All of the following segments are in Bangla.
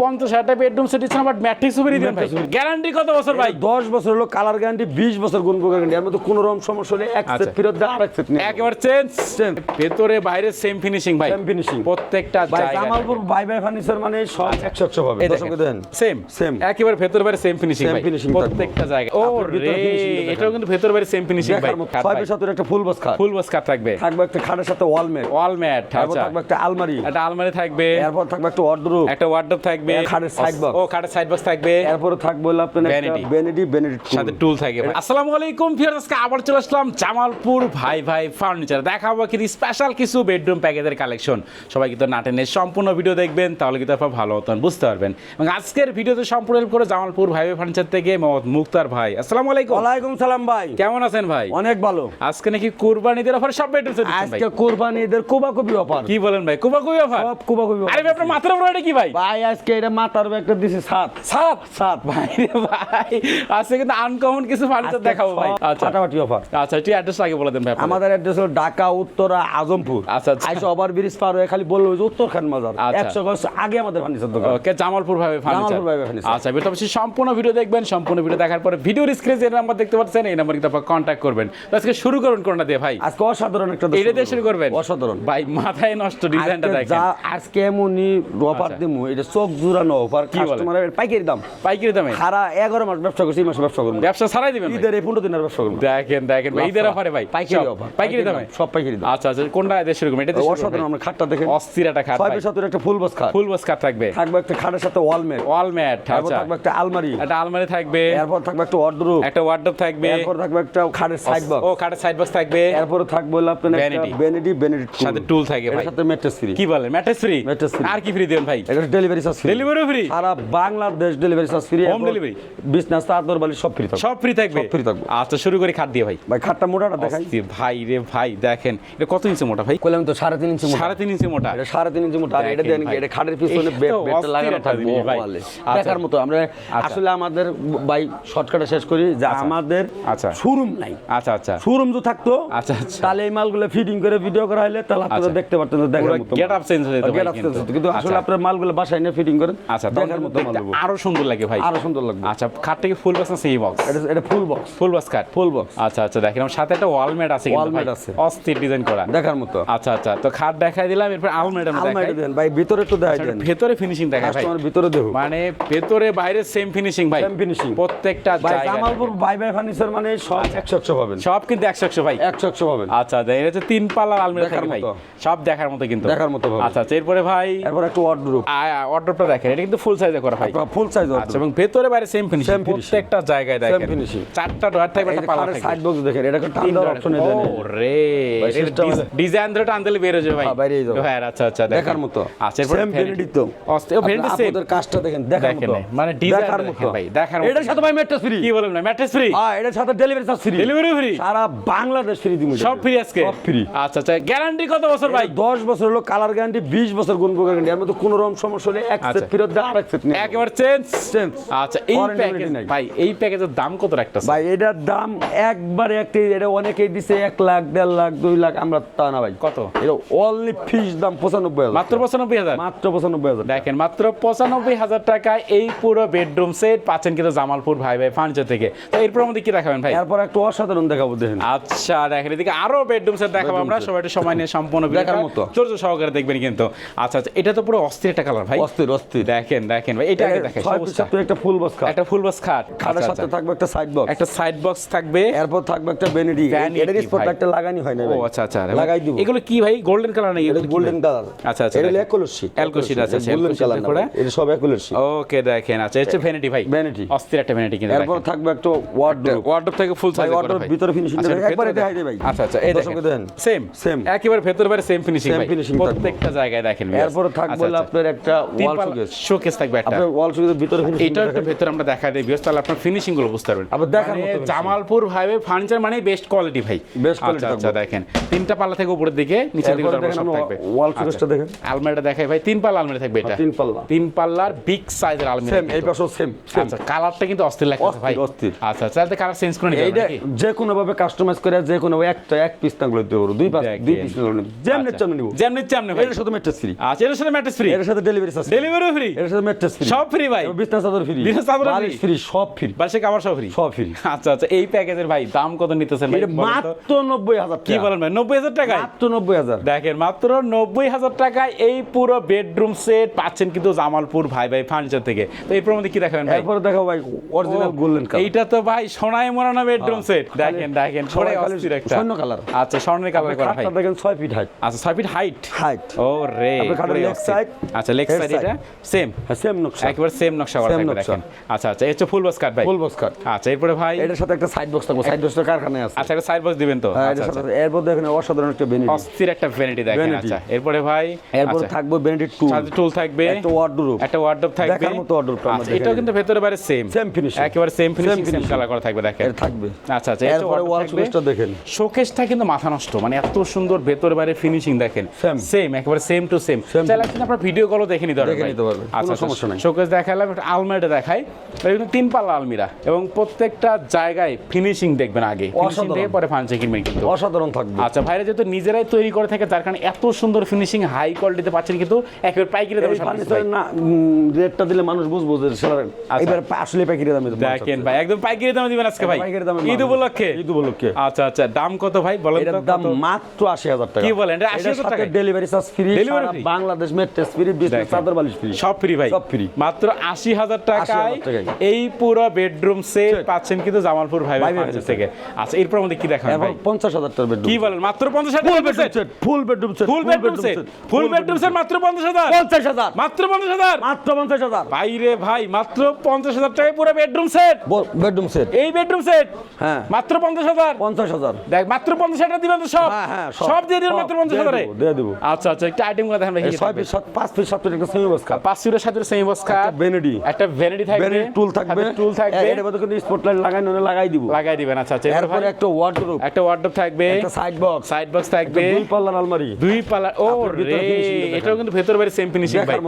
পঞ্চাশ হাজার বেডরুম সেট বাট ম্যাট্রিক্স ভাই। গ্যারান্টি কত বছর ভাই? দশ বছর হলো কালার গ্যারান্টি বিশ বছর গুণ গ্যারান্টি এর মধ্যে কোনো রকম সমস্যা হলে এক আচ্ছা। সেট ফেরত দেয় আর এক সেট নেই একেবারে চেঞ্জ। ভেতরে বাইরে সেম ফিনিশিং ভাই। Same finishing। প্রত্যেকটা ভাই জামালপুর বাই বাই ফার্নিচার মানে সব একশো একশো পাবে। দর্শক দেন সেম। একেবারে ভেতর বাইরে সেম ফিনিশিং ভাই। থাকবে। প্রত্যেকটা জায়গায়। ও রে এটাও কিন্তু ভেতর বাইরে সেম ফিনিশিং ভাই। ছয় একটা ফুল খাট ফুল বস থাকবে। থাকবে একটা খাটের সাথে ওয়াল মেট ওয়াল ম্যাট আচ্ছা। থাকবে একটা আলমারি। একটা আলমারি থাকবে। এরপর থাকবে একটা ওয়ার্ডরোব একটা ওয়ার্ডরোব থাকবে। খাটের side box। ও খাটের সাইড বক্স থাকবে। এরপরে থাকবে হলো আপনার একটা Vanity। বেনেডি বেনেডি সাথে টুল থাকে আসসালামু আলাইকুম ফিয়ার আজকে আবার চলে আসলাম জামালপুর ভাই ভাই ফার্নিচার দেখাবো কিন্তু স্পেশাল কিছু বেডরুম প্যাকেজের কালেকশন সবাই কিন্তু নাটেনের সম্পূর্ণ ভিডিও দেখবেন তাহলে কিন্তু আপনার ভালো মতন বুঝতে পারবেন। এবং আজকের ভিডিওতে সম্পূর্ণ help করে জামালপুর ভাই ভাই ফার্নিচার থেকে মোহাম্মদ মুক্তার ভাই। আসসালামু আলাইকুম। ওয়ালাইকুম সালাম ভাই। কেমন আছেন ভাই? অনেক ভালো। আজকে নাকি কুরবানিদের অফার সব বেডরুম আজকে কোরবানি ঈদের কুবাকুবি অফার কি বলেন ভাই কুবা কুবি অফার সব কুবাকুবি আরে ভাই আপনার মাথার উপরে এটা কি ভাই? ভাই আজকে এটা মাথার একটা দিছে সাত। সাত? সাত ভাই ভাই। আজকে কিন্তু আনকমন কিছু ফার্নিচার দেখাবো ভাই। আচ্ছা। ফাটাফাটি অফার আচ্ছা একটু অ্যাড্রেস আগে বলে দেন ভাই আমাদের অ্যাড্রেস হলো ঢাকা উত্তরা আজমপুর। আচ্ছা, আচ্ছা। আইসা ওভার ব্রিজ পার হয়ে খালি বলল যে উত্তর খান বাজার আচ্ছা। একশো গজ আগে আমাদের ফার্নিচার দোকান। Okay Jamalpur furniture Jamalpur furniture। আচ্ছা বেটা সম্পূর্ণ ভিডিও দেখবেন সম্পূর্ণ ভিডিও দেখার পরে ভিডিওর স্ক্রিনে যে নাম্বার দেখতে পাচ্ছেন এই নাম্বার কিন্তু আপনারা কন্ট্যাক্ট করবেন। তো আজকে শুরু করুন কোনটা দিয়ে ভাই? আজকে অসাধারণ একটা এটা দিয়ে শুরু করবেন। অসাধারণ। ভাই মাথায় নষ্ট ডিজাইনটা দেখেন। আজকে এমনই অফার আচ্ছা। দিমু এটা চোখ জুড়ানো অফার? কাস্টমারের পাইকারি দাম। পাইকারি দামে? সারা এগারো মাস ব্যবসা করছি মাসে ব্যবসা করব। ব্যবসা ছাড়াই দিবেন? ঈদের এই পনেরো দিনের ব্যবসা করব। দেখেন দেখেন ভাই ঈদের অফারে ভাই। পাইকারি অফার পাইকারি দামে? সব পাইকারি দাম। আচ্ছা আচ্ছা কোনটা এটা অসাধারণ আমরা খাটটা দেখেন। অস্থির একটা খাট ছয় একটা ফুল বক্স খাট। ফুল বস কাট থাকবে? থাকবে একটা খাটের সাথে ওয়াল মেট ওয়াল ম্যাট আচ্ছা। থাকবে একটা আলমারি। একটা আলমারি থাকবে। এরপর থাকবে একটা ওয়ার্ডরোব একটা ওয়ার্ডরোব থাকবে। এরপর থাকবে একটা খাটের সাইড বক্স ও খাটের সাইড বক্স থাকবে। এরপরে থাকবে আপনার সাথে টুল থাকে ভাই। সাথে ম্যাট্রেস ফ্রি কি বলেন? Mattress free Mattress free। আর কি ফ্রি দেন ভাই? এটা delivery charge free delivery free সারা বাংলাদেশ ডেলিভারি চার্জ ফ্রি চাদর বালি সব ফ্রি থাকবে সব ফ্রি থাকবে free থাকবে। আচ্ছা শুরু করি খাট দিয়ে ভাই ভাই খাটটা মোটাটা দেখাই ভাই রে ভাই দেখেন এটা কত ইঞ্চি মোটা ভাই কইলাম তো সাড়ে তিন ইঞ্চি মোটা সাড়ে তিন ইঞ্চি মোটা এটা সাড়ে তিন ইঞ্চি মোটা আর এটা দেন এটা খাটের পিছনে এটা বেড বেডটা লাগানো থাকবে ভাই। আচ্ছা। দেখার মতো আমরা আচ্ছা। আসলে আমাদের ভাই শর্টকাটে শেষ করি যে আমাদের আচ্ছা। শোরুম নাই আচ্ছা আচ্ছা শোরুম যদি থাকতো আচ্ছা, আচ্ছা। তাহলে এই মালগুলো ফিটিং করে ভিডিও করা হলে তাহলে আপনারা আচ্ছা। দেখতে পারতেন দেখার মতো get up change হয়ে যেত ভাই Get up কিন্তু। হতো। কিন্তু আসলে আচ্ছা। আপনার মালগুলো বাসায় নিয়ে ফিটিং করেন? আচ্ছা দেখার মতো। আরও সুন্দর লাগে ভাই। আরও সুন্দর লাগবে। আচ্ছা খাটটা কি ফুল বক্স না সেই বক্স এটা এটা ফুল বক্স ফুল বক্স খাট? ফুল বক্স আচ্ছা আচ্ছা দেখেন আমার সাথে একটা ওয়াল ম্যাট আছে Wall আছে। অস্থির ডিজাইন করা। দেখার মতো। আচ্ছা আচ্ছা তো খাট দেখাই দিলাম এরপর আলমারি দেখাই। দেন ভাই ভিতরে তো দেখাই দেন। ভেতরে ফিনিশিং দেখাই ভাই। কাস্টমার ভিতরে দেখো মানে ভেতরে বাইরে সেম ফিনিশিং ভাই। Same finishing। প্রত্যেকটা ভাই জামালপুর বাই বাই ফার্নিচার মানে সব একশো একশো পাবেন। সব কিন্তু একশো একশো ভাই। একশো একশো পাবেন। আচ্ছা আচ্ছা এটা হচ্ছে তিন পাল্লার আলমিরা দেখার থাকে ভাই। সব দেখার মতো কিন্তু। দেখার মতো আচ্ছা আচ্ছা এরপরে ভাই এরপর একটা ওয়ার্ডরোব অর্ডারটা দেখেন এটা কিন্তু ফুল সাইজে করা ভাই। ফুল সাইজ আচ্ছা এবং ভেতরে বাইরে সেম ফিনিশিং। প্রত্যেকটা জায়গায় দেখেন। finishing। চারটা ডয়ার থাকবে একটা পাল্লা থাকবে সাইড বক্স দেখেন এটা অপশন ও রে ভাই, ডিজাইন ধরে টান দিলে বের হয়ে যাবে ভাই। হ্যাঁ, বাইরেই যাবে। হ্যাঁ আচ্ছা আচ্ছা দেখার মতো। আচ্ছা এরপরে সেম তো। অস্তে ও ভেন্ডি সেম আপনাদের কাজটা দেখেন দেখার মতো। মানে ডিজাইন দেখেন ভাই দেখার মতো। এটার সাথে ভাই ম্যাট্রেস ফ্রি কি বলেন না ম্যাট্রেস ফ্রি হ্যাঁ এটার সাথে delivery charge free delivery free সারা বাংলাদেশ ফ্রি দিমু সব ফ্রি আজকে? সব free। আচ্ছা আচ্ছা গ্যারান্টি কত বছর ভাই? ভাই 10 বছর হলো কালার গ্যারান্টি 20 বছর গুণ গ্যারান্টি এর মধ্যে কোনো রকম সমস্যা হলে এক। সেট ফেরত দেয় আর সেট নেই একেবারে চেঞ্জ Change। আচ্ছা এই প্যাকেজ ভাই এই প্যাকেজের দাম কত রাখতেছে ভাই এটার দাম একবার একটি এটা অনেকেই দিছে এক লাখ দেড় লাখ দুই লাখ আমরা তা না ভাই। কত? এটা অনলি ফিস দাম পঁচানব্বই হাজার মাত্র পঁচানব্বই হাজার? মাত্র পঁচানব্বই হাজার দেখেন মাত্র পঁচানব্বই হাজার টাকায় এই পুরো বেডরুম সেট পাচ্ছেন কিন্তু জামালপুর ভাই ভাই ফার্নিচার থেকে। তো এরপর আমাদের কি দেখাবেন ভাই? এরপর একটা অসাধারণ দেখাবো দেখেন। আচ্ছা দেখেন এদিকে আরও বেডরুম সেট দেখাবো আমরা। সবাই সময় নিয়ে সম্পূর্ণ দেখার মতো। চোদ্দ সহকারে দেখবেন কিন্তু। আচ্ছা আচ্ছা এটা তো পুরো অস্থির একটা কালার ভাই। অস্থির অস্থির। দেখেন দেখেন ভাই এটা আগে দেখেন একটা ফুল বক্স খাট একটা ফুল বক্স খাট খাটের আচ্ছা, সাথে আচ্ছা। থাকবে একটা সাইড বক্স একটা সাইড বক্স থাকবে। এরপর থাকবে একটা Vanity এটার স্পট একটা লাগানি হয় না ও আচ্ছা আচ্ছা লাগাই দিব। এগুলো কি ভাই? গোল্ডেন কালার নাকি এটা গোল্ডেন কালার আচ্ছা, আচ্ছা, এটা দেখেন। শীট Alco sheet আছে, আচ্ছা, গোল্ডেন কালার করে। এটা সব একলস শীট ওকে দেখেন আচ্ছা এটা ভ্যানিটি ভাই। Vanity। অস্থির একটা ভ্যানিটি কিন্তু এরপর থাকবে একটা ওয়ার্ডরোব ওয়ার্ডরোব থেকে ফুল সাইজ wardrobe ভিতরে দেখেন, একবারে দেখাই ভাই। আচ্ছা আচ্ছা এই দেখেন। Same Same। একেবারে ভেতর বাইরে সেম ফিনিশিং ভাই। প্রত্যেকটা জায়গায় দেখেন। এরপরে থাকবে হলো আচ্ছা। আপনার একটা ওয়াল শোকেস শোকেস থাকবে একটা। আপনার ওয়াল শোকেসের ভিতরে একটু দেখেন। আমরা দেখা দিই বিয়স তাহলে আপনার ফিনিশিংগুলো বুঝতে পারবেন। আবার দেখার মানে মতো জামালপুর ভাইবে ফার্নিচার মানে বেস্ট কোয়ালিটি ভাই। Best quality আচ্ছা আচ্ছা দেখেন তিনটা পাল্লা থেকে উপরের দিকে নিচের দিকে সব থাকবে। wall আচ্ছা। showcase-টা দেখেন। আলমারিটা দেখাই ভাই তিন পাল্লা আলমারি থাকবে এটা। তিন পাল্লা। তিন পাল্লার বিগ সাইজের আলমারি সেম এই পাশেও সেম আচ্ছা কালারটা কিন্তু অস্থির লাগছে ভাই। অস্থির। আচ্ছা আচ্ছা তাহলে কালার চেঞ্জ করে নিতে এইটা যে কোনো ভাবে কাস্টমাইজ করে যে কোনো একটা এক পিস দিতে পারব দুই পাঁচ দুই। পিস যেমনি আচ্ছা। চামনি নিব। যেমনি চামনি ভাই। এর সাথে ম্যাট্রেস ফ্রি আচ্ছা এর সাথে ম্যাট্রেস ফ্রি এর সাথে ডেলিভারি ডেলিভারি ফ্রি এর সাথে ম্যাট্রেস ফ্রি সব free ভাই? বিছনা চাদর ফ্রি বিছনা চাদর? বালিশ ফ্রি সব ফ্রি বাসে কাবার সব ফ্রি সব ফ্রি আচ্ছা আচ্ছা এই প্যাকেজের ভাই দাম কত নিতেছেন ভাই? মাত্র নব্বই হাজার কি বলেন ভাই? নব্বই হাজার টাকায়? মাত্র নব্বই হাজার। দেখেন মাত্র নব্বই হাজার টাকায় এই পুরো বেডরুম সেট পাচ্ছেন কিন্তু জামালপুর ভাই ভাই ফার্নিচার থেকে। তো এরপর মধ্যে কি দেখাবেন ভাই? এরপরে দেখো ভাই অরিজিনাল গোল্ডেন কালার এইটা তো ভাই সোনায় মোড়ানো বেডরুম সেট দেখেন দেখেন অস্থির একটা। স্বর্ণ কালার। আচ্ছা স্বর্ণের কালার করা ভাই। দেখেন ছয় ফিট হাইট আচ্ছা ছয় ফিট হাইট হাইট ও রে আচ্ছা লেগ সাইড এটা? সেম হ্যাঁ সেম নকশা। একবার সেম নকশা করা থাকবে নকশা। দেখেন। আচ্ছা আচ্ছা হচ্ছে ফুল বক্স কাট ভাই। ফুল বক্স কাট আচ্ছা এরপরে ভাই এটার সাথে একটা সাইড বক্স থাকবে। সাইড বক্সটা কারখানায় আছে। আচ্ছা একটা সাইড বক্স দিবেন তো। হ্যাঁ আচ্ছা সাথে এরপর দেখেন অসাধারণ একটা অস্থির একটা ভ্যানিটি দেখেন আচ্ছা। এরপরে ভাই এরপর থাকবে বেনিফিট টু সাথে টুল থাকবে। একটা ওয়ার্ডরোব একটা ওয়ার্ডরোব থাকবে। দেখার মতো আচ্ছা এটাও কিন্তু ভেতরে বাইরে সেম। একেবারে same finishing same finishing। Colour করা থাকবে দেখেন। এর থাকবে। আচ্ছা আচ্ছা এরপরে ওয়াল। সুকেসটা দেখেন শোকেসটা কিন্তু মাথা নষ্ট মানে এত সুন্দর ভেতরে বাইরে ফিনিশিং দেখেন। সেম একেবারে সেম টু সেম চাইলে আপনি আপনার ভিডিও কলও দেখে পারবেন। নিতে পারবেন, আচ্ছা সমস্যা নাই। শোকেস দেখালাম একটা আলমারিটা দেখাই। তিন পাল্লা আলমিরা এবং প্রত্যেকটা জায়গায় ফিনিশিং দেখবেন আগে। ফিনিশিং। দেখে পরে ফার্নিচার কিনবেন কিন্তু। অসাধারণ থাকবে। আচ্ছা ভাইরা যেহেতু নিজেরাই তৈরি করে থাকে তার কারণে এত সুন্দর ফিনিশিং হাই কোয়ালিটিতে পাচ্ছেন কিন্তু একেবারে পাইকারি দামে ফার্নিচার না রেটটা দিলে মানুষ বুঝব যে এবার আসলে পাইকারি দামে দেখেন ভাই একদম পাইকারি দামে দিবেন আজকে ভাই। পাইকারি দামে ঈদ উপলক্ষে? ঈদ উপলক্ষে। আচ্ছা আচ্ছা দাম কত ভাই বলেন তো দাম মাত্র আশি হাজার টাকা। কি বলেন? এটা 80,000 টাকায়? Delivery charge free? Bangladesh mattress free business চাদর বালিশ ফ্রি সব ফ্রি ভাই। সব free। মাত্র আশি হাজার টাকায় এই পুরো বেডরুম সেট পাচ্ছেন কিন্তু জামালপুর ভাই ভাই ভাই ভাই। থেকে। আচ্ছা এরপর আমাদের কি দেখাবেন ভাই? পঞ্চাশ হাজার টাকার বেডরুম কি বলেন মাত্র পঞ্চাশ হাজার full bedroom set full bedroom set full bedroom set full bedroom set মাত্র পঞ্চাশ হাজার? পঞ্চাশ হাজার। মাত্র পঞ্চাশ হাজার? মাত্র পঞ্চাশ হাজার। ভাইরে ভাই মাত্র পঞ্চাশ হাজার টাকায় পুরো বেডরুম সেট বেডরুম সেট এই বেডরুম সেট হ্যাঁ। মাত্র পঞ্চাশ হাজার? পঞ্চাশ হাজার। দেখ মাত্র পঞ্চাশ হাজার দিবেন তো সব। হ্যাঁ হ্যাঁ সব। দিয়ে দিবেন মাত্র পঞ্চাশ হাজারে? দিয়ে দেবো। আচ্ছা আচ্ছা একটা আইটেম দেখেন ভাই ছয় পিস পাঁচ পিস সাত পিস একটা পাঁচ সাথে সেমি ভ্যানিটি একটা ভ্যানিটি থাকবে। ভ্যানিটি টুল থাকবে। টুল থাকবে। এর মধ্যে কিন্তু স্পটলাইট লাগাই লাগাই দিব। লাগাই দিবেন আচ্ছা আচ্ছা। এরপর একটা ওয়ার্ডরোব একটা ওয়ার্ডরোব থাকবে। একটা সাইড বক্স সাইড বক্স থাকবে। দুই পাল্লার আলমারি দুই ও রে। এটাও কিন্তু ভেতর বাইরে সেম ফিনিশিং ভাই।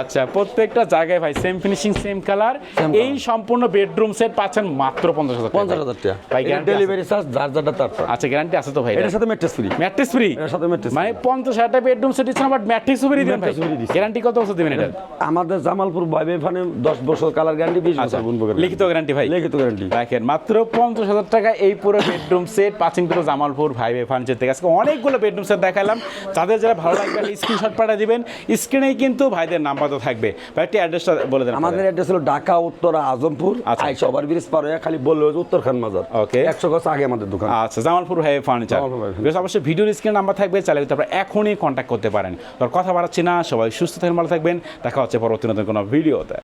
আচ্ছা প্রত্যেকটা জায়গায় ভাই সেম ফিনিশিং সেম কালার এই সম্পূর্ণ বেডরুম সেট পাচ্ছেন মাত্র পঞ্চাশ হাজার পঞ্চাশ হাজার টাকা। ভাই গ্যারান্টি ডেলিভারি চার্জ যার যারটা তার আচ্ছা গ্যারান্টি আছে তো ভাই এটার সাথে ম্যাট্রেস ফ্রি ম্যাট্রিক্স ফ্রি এটার সাথে ম্যাট্রেস মানে পঞ্চাশ হাজার টাকা বেডরুম সেট দিচ্ছেন বাট ম্যাট্রিক্স ফ্রি দিবেন ভাই। গ্যারান্টি কত বছর দিবেন এটা? আমাদের জামালপুর ভাইবে ফানে দশ বছর কালার গ্যারান্টি বিশ আচ্ছা বছর। গুনবো লিখিত গ্যারান্টি ভাই। লিখিত গ্যারান্টি দেখেন মাত্র পঞ্চাশ হাজার টাকা এই পুরো বেডরুম সেট পাচ্ছেন কিন্তু জামালপুর ভাই ভাই ফার্নিচার থেকে। আজকে অনেকগুলো বেডরুম সেট দেখালাম। তাদের যারা ভালো লাগবে স্ক্রিনশট পাঠিয়ে দিবেন। স্ক্রিনেই কিন্তু ভাইদের নাম্বার তো থাকবে। ভাই একটি অ্যাড্রেসটা বলে দেন আমাদের অ্যাড্রেস হলো ঢাকা উত্তরা আজমপুর। আচ্ছা। ওভার ব্রিজ পার হয়ে খালি বলল যে উত্তর খান মাজার। ওকে। একশো গছ আগে আমাদের দোকান। আচ্ছা জামালপুর ভাই ফার্নিচার ভাই বেশ অবশ্যই ভিডিওর স্ক্রিন নাম্বার থাকবে চাইলে আপনারা এখনই কন্ট্যাক্ট করতে পারেন। কথা বাড়াচ্ছি না সবাই সুস্থ থাকেন ভালো থাকবেন। দেখা হচ্ছে পরবর্তী নতুন কোনো ভিডিওতে।